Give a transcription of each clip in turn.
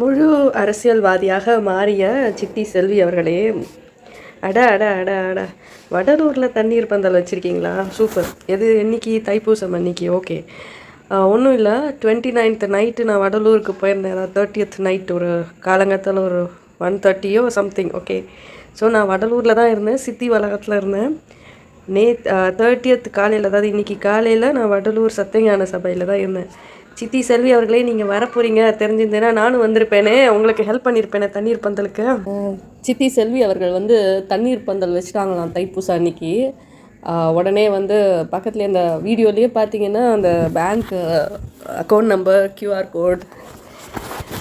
முழு அரசியல்வாதியாக மாறிய சித்தி செல்வி அவர்களே. அட அட அட அட. வடலூரில் தண்ணீர் பந்தல் வச்சுருக்கீங்களா? சூப்பர். எது இன்னைக்கு? தைப்பூசம் அன்னைக்கு. ஓகே. ஒன்றும் இல்லை. டுவெண்ட்டி நைன்த் நைட்டு நான் வடலூருக்கு போயிருந்தேன். அதாவது தேர்ட்டியத் நைட் ஒரு காலங்கத்தில் ஒரு ஒன் தேர்ட்டியோ சம்திங் ஓகே ஸோ நான் வடலூரில் தான் இருந்தேன். சித்தி வளாகத்தில் இருந்தேன். நே தேர்ட்டியத் காலையில் அதாவது இன்றைக்கி காலையில் நான் வடலூர் சத்தியஞான சபையில் தான் இருந்தேன். சித்தி செல்வி அவர்களே நீங்கள் வரப்போகிறீங்க தெரிஞ்சிருந்தேன்னா நானும் வந்திருப்பேனே. உங்களுக்கு ஹெல்ப் பண்ணியிருப்பேனே தண்ணீர் பந்தலுக்கு. சித்தி செல்வி அவர்கள் வந்து தண்ணீர் பந்தல் வச்சுட்டாங்களாம் தைப்பூசம் அன்னைக்கு. உடனே வந்து பக்கத்தில் இந்த வீடியோலேயே பார்த்தீங்கன்னா அந்த bank account number QR code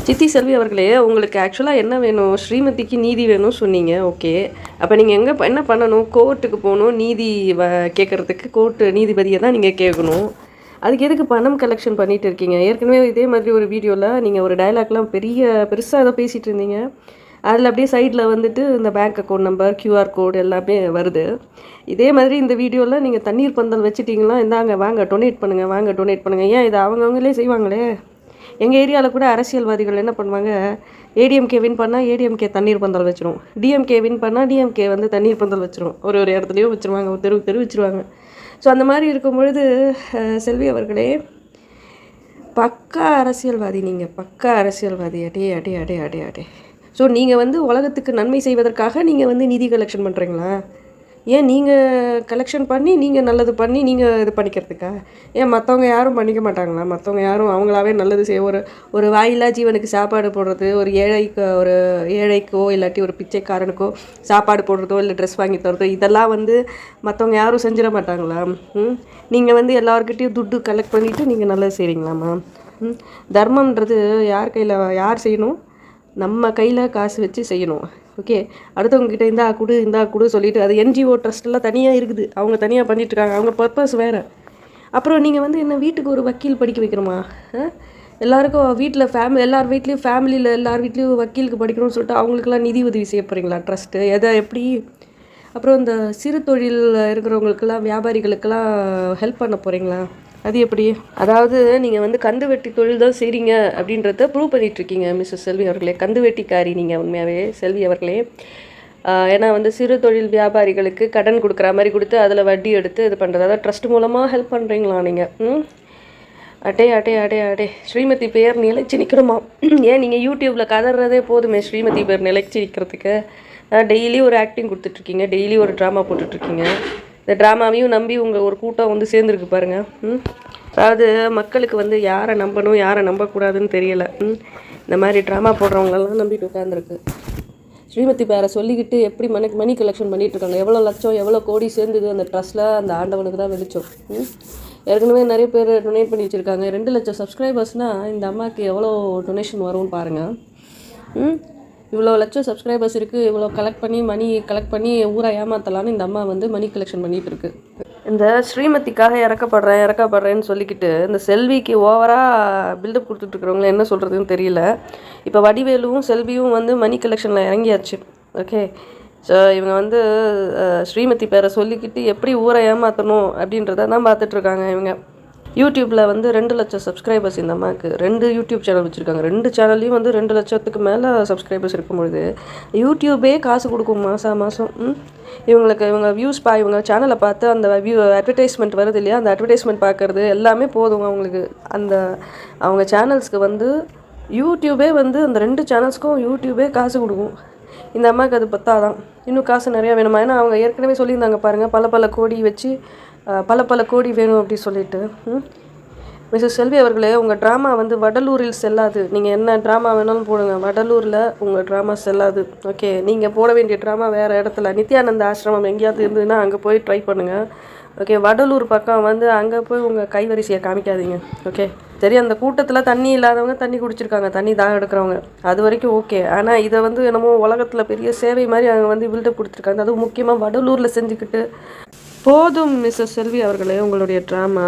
சித்தி செல்வி அவர்களே உங்களுக்கு ஆக்சுவலாக என்ன வேணும்? ஸ்ரீமதிக்கு நீதி வேணும் சொன்னீங்க. ஓகே அப்போ நீங்கள் எங்கே என்ன பண்ணணும்? கோர்ட்டுக்கு போகணும். நீதி வ கேட்குறதுக்கு கோர்ட்டு நீதிபதியை தான் நீங்கள் கேட்கணும் அதுக்கு எதுக்கு பணம் கலெக்ஷன் பண்ணிட்டு இருக்கீங்க? ஏற்கனவே இதே மாதிரி ஒரு வீடியோவில் நீங்கள் ஒரு டயலாக்லாம் பெரிய பெருசாக ஏதோ பேசிகிட்டு இருந்தீங்க. அதில் அப்படியே சைடில் வந்துட்டு இந்த bank account number QR code எல்லாமே வருது. இதே மாதிரி இந்த வீடியோவில் நீங்கள் தண்ணீர் பந்தல் வச்சுட்டிங்களா இந்தாங்க வாங்க டொனேட் பண்ணுங்கள் வாங்க டொனேட் பண்ணுங்கள் ஏன் இதை அவங்கவுங்களே செய்வாங்களே? எங்கள் ஏரியாவில் கூட அரசியல்வாதிகள் என்ன பண்ணுவாங்க? ஏடிஎம்கே வின் பண்ணால் ஏடிஎம்கே தண்ணீர் பந்தல் வச்சிரும். டிஎம்கே வின் பண்ணால் டிஎம்கே வந்து தண்ணீர் பந்தல் வச்சிரும். ஒரு ஒரு இடத்துலையும் வச்சிருவாங்க ஒரு தெரு தெரு வச்சுருவாங்க. ஸோ அந்த மாதிரி இருக்கும் பொழுது செல்வி அவர்களே பக்கா அரசியல்வாதி நீங்கள் பக்கா அரசியல்வாதி அடே அடே அடே அடே அடே. ஸோ நீங்கள் வந்து உலகத்துக்கு நன்மை செய்வதற்காக நீங்கள் வந்து நிதி கலெக்ஷன் பண்ணுறீங்களா ஏன் நீங்கள் கலெக்ஷன் பண்ணி நீங்கள் நல்லது பண்ணி நீங்கள் இது பண்ணிக்கிறதுக்கா? ஏன் மற்றவங்க யாரும் பண்ணிக்க மாட்டாங்களா? மற்றவங்க யாரும் அவங்களாவே நல்லது செய்ய ஒரு ஒரு வாயில்லா ஜீவனுக்கு சாப்பாடு போடுறது ஒரு ஏழைக்கு ஒரு ஏழைக்கோ இல்லாட்டி ஒரு பிச்சைக்காரனுக்கோ சாப்பாடு போடுறதோ இல்லை ட்ரெஸ் வாங்கி தரதோ இதெல்லாம் வந்து மற்றவங்க யாரும் செஞ்சிட மாட்டாங்களா? ம்? நீங்கள் வந்து எல்லார்கிட்டயும் துட்டு கலெக்ட் பண்ணிவிட்டு நீங்கள் நல்லது செய்கிறீங்களாம்மா ம்? தர்மம்ன்றது யார் கையில் யார் செய்யணும்? நம்ம கையில் காசு வச்சு செய்யணும். ஓகே அடுத்தவங்ககிட்ட இந்தா கொடு இந்தா கொடு சொல்லிட்டு அது என்ஜிஓ ட்ரஸ்ட்டெல்லாம் தனியாக இருக்குது. அவங்க தனியாக பண்ணிகிட்ருக்காங்க அவங்க பர்பஸ் வேறு. அப்புறம் நீங்கள் வந்து என்ன வீட்டுக்கு ஒரு வக்கீல் படிக்க வைக்கணுமா? எல்லாருக்கும் வீட்டில் ஃபேமிலி எல்லார் வீட்லேயும் ஃபேமிலியில் எல்லார் வீட்லேயும் வக்கீலுக்கு படிக்கணும்னு சொல்லிட்டு அவங்களுக்குலாம் நிதி உதவி செய்ய போகிறீங்களா ட்ரஸ்ட்டு எதை எப்படி? அப்புறம் இந்த சிறு தொழில் இருக்கிறவங்களுக்கெல்லாம் வியாபாரிகளுக்கெல்லாம் ஹெல்ப் பண்ண போகிறீங்களா அது எப்படி? அதாவது நீங்கள் வந்து கந்து வெட்டி தொழில் தான் செய்கிறீங்க அப்படின்றத ப்ரூவ் பண்ணிகிட்ருக்கீங்க மிஸ்ஸஸ் செல்வி அவர்களே. கந்து வெட்டிக்காரி நீங்கள் உண்மையாகவே செல்வி அவர்களே. ஏன்னா வந்து சிறு தொழில் வியாபாரிகளுக்கு கடன் கொடுக்குற மாதிரி கொடுத்து அதில் வட்டி எடுத்து இது பண்ணுறது அதாவது ட்ரஸ்ட் மூலமாக ஹெல்ப் பண்ணுறீங்களா நீங்கள் ம்? அட்டே அட்டே அடே ஸ்ரீமதி பேர் நிலைச்சு நிற்கணுமா ஏன் நீங்கள் யூடியூப்பில் கதறதே போதுமே ஸ்ரீமதி பேர் நிலைச்சு நிற்கிறதுக்கு டெய்லி ஒரு ஆக்டிங் கொடுத்துட்ருக்கீங்க டெய்லி ஒரு ட்ராமா போட்டுட்ருக்கீங்க இந்த ட்ராமாவையும் நம்பி உங்கள் ஒரு கூட்டம் வந்து சேர்ந்துருக்கு பாருங்கள் அதாவது மக்களுக்கு வந்து யாரை நம்பணும் யாரை நம்பக்கூடாதுன்னு தெரியலை. இந்த மாதிரி ட்ராமா போடுறவங்களெல்லாம் நம்பிட்டு உட்காந்துருக்கு ஸ்ரீமதி பேரை சொல்லிக்கிட்டு எப்படி மணி மணி கலெக்ஷன் பண்ணிட்டு இருக்காங்க? எவ்வளோ லட்சம் எவ்வளோ கோடி சேர்ந்தது அந்த ட்ரஸ்ட்டில் அந்த ஆண்டவனுக்கு தான் வெளிச்சம். ம்? ஏற்கனவே நிறைய பேர் டொனேட் பண்ணி வச்சுருக்காங்க. ரெண்டு லட்சம் சப்ஸ்கிரைபர்ஸ்னால் இந்த அம்மாவுக்கு எவ்வளோ டொனேஷன் வரும்னு பாருங்கள் இவ்வளோ லட்சம் சப்ஸ்கிரைபர்ஸ் இருக்குது இவ்வளோ கலெக்ட் பண்ணி மணி கலெக்ட் பண்ணி ஊரை ஏமாற்றலான்னு இந்த அம்மா வந்து மணி கலெக்ஷன் பண்ணிகிட்டு இருக்கு. இந்த ஸ்ரீமதிக்காக இறக்கப்படுறேன் இறக்கப்படுறேன்னு சொல்லிக்கிட்டு இந்த செல்விக்கு ஓவராக பில்டப் கொடுத்துட்ருக்குறவங்கள என்ன சொல்கிறதுன்னு தெரியல. இப்போ வடிவேலுவும் செல்வியும் வந்து மணி கலெக்ஷனில் இறங்கியாச்சு. ஓகே ஸோ இவங்க வந்து ஸ்ரீமதி பேரை சொல்லிக்கிட்டு எப்படி ஊரை ஏமாற்றணும் அப்படின்றத தான் பார்த்துட்ருக்காங்க இவங்க. யூடியூப்பில் வந்து ரெண்டு லட்சம் சப்ஸ்கிரைபர்ஸ் இந்த அம்மாவுக்கு ரெண்டு யூடியூப் சேனல் வச்சுருக்காங்க. ரெண்டு சேனல்லையும் வந்து ரெண்டு லட்சத்துக்கு மேலே சப்ஸ்கிரைபர்ஸ் இருக்கும் பொழுது யூடியூபே காசு கொடுக்கும் மாதம் மாதம் இவங்களுக்கு இவங்க வியூஸ் பா இவங்க சேனலை பார்த்து அந்த வியூ அட்வர்டைஸ்மெண்ட் வருது இல்லையா? அந்த அட்வர்டைஸ்மெண்ட் பார்க்குறது எல்லாமே போதும் அவங்களுக்கு. அந்த அவங்க சேனல்ஸ்க்கு வந்து யூடியூபே வந்து அந்த ரெண்டு சேனல்ஸ்க்கும் யூடியூபே காசு கொடுக்கும். இந்த அம்மாவுக்கு அது பத்தாதான். இன்னும் காசு நிறையா வேணுமா? ஏன்னா அவங்க ஏற்கனவே சொல்லியிருந்தாங்க பாருங்கள் பல பல கோடி வச்சு பல பல கோடி வேணும் அப்படி சொல்லிட்டு. மிஸ்ஸஸ் செல்வி அவர்களே உங்கள் ட்ராமா வந்து வடலூரில் செல்லாது. நீங்கள் என்ன ட்ராமா வேணாலும் போடுங்க. வடலூரில் உங்கள் ட்ராமா செல்லாது. ஓகே நீங்கள் போட வேண்டிய ட்ராமா வேறு இடத்துல. நித்யானந்த ஆசிரமம் எங்கேயாவது இருந்ததுன்னா அங்கே போய் ட்ரை பண்ணுங்கள் ஓகே வடலூர் பக்கம் வந்து அங்கே போய் உங்கள் கைவரிசையை காமிக்காதீங்க. ஓகே சரி அந்த கூட்டத்தில் தண்ணி இல்லாதவங்க தண்ணி குடிச்சிருக்காங்க. தண்ணி தாகம் எடுக்கிறவங்க. அது வரைக்கும் ஓகே. ஆனால் இதை வந்து என்னமோ உலகத்தில் பெரிய சேவை மாதிரி அவங்க வந்து பில்டப் கொடுத்துருக்காங்க. அதுவும் முக்கியமாக வடலூரில் செஞ்சுக்கிட்டு. போதும் மிஸ்ஸஸ் செல்வி அவர்களே உங்களுடைய ட்ராமா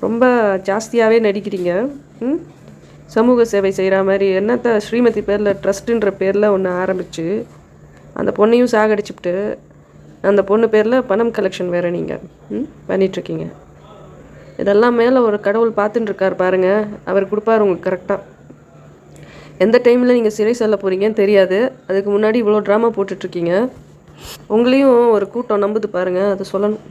ரொம்ப ஜாஸ்தியாகவே நடிக்கிறீங்க. ம்? சமூக சேவை செய்கிற மாதிரி என்னத்த ஸ்ரீமதி பேரில் ட்ரஸ்ட்டுன்ற பேரில் ஒன்று ஆரம்பித்து அந்த பொண்ணையும் சாகடிச்சுப்பிட்டு அந்த பொண்ணு பேரில் பணம் கலெக்ஷன் வேறு நீங்கள் ம்? பண்ணிகிட்ருக்கீங்க இதெல்லாம் மேலே ஒரு கடவுள் பார்த்துட்டு இருக்கார் பாருங்க. அவர் கொடுப்பாரு உங்களுக்கு கரெக்டாக எந்த டைமில் நீங்கள் சிறை செல்ல போகிறீங்கன்னு தெரியாது. அதுக்கு முன்னாடி இவ்வளோ ட்ராமா போட்டுட்ருக்கீங்க. உங்களையும் ஒரு கூட்டம் நம்புது பாருங்கள் அதை சொல்லணும்.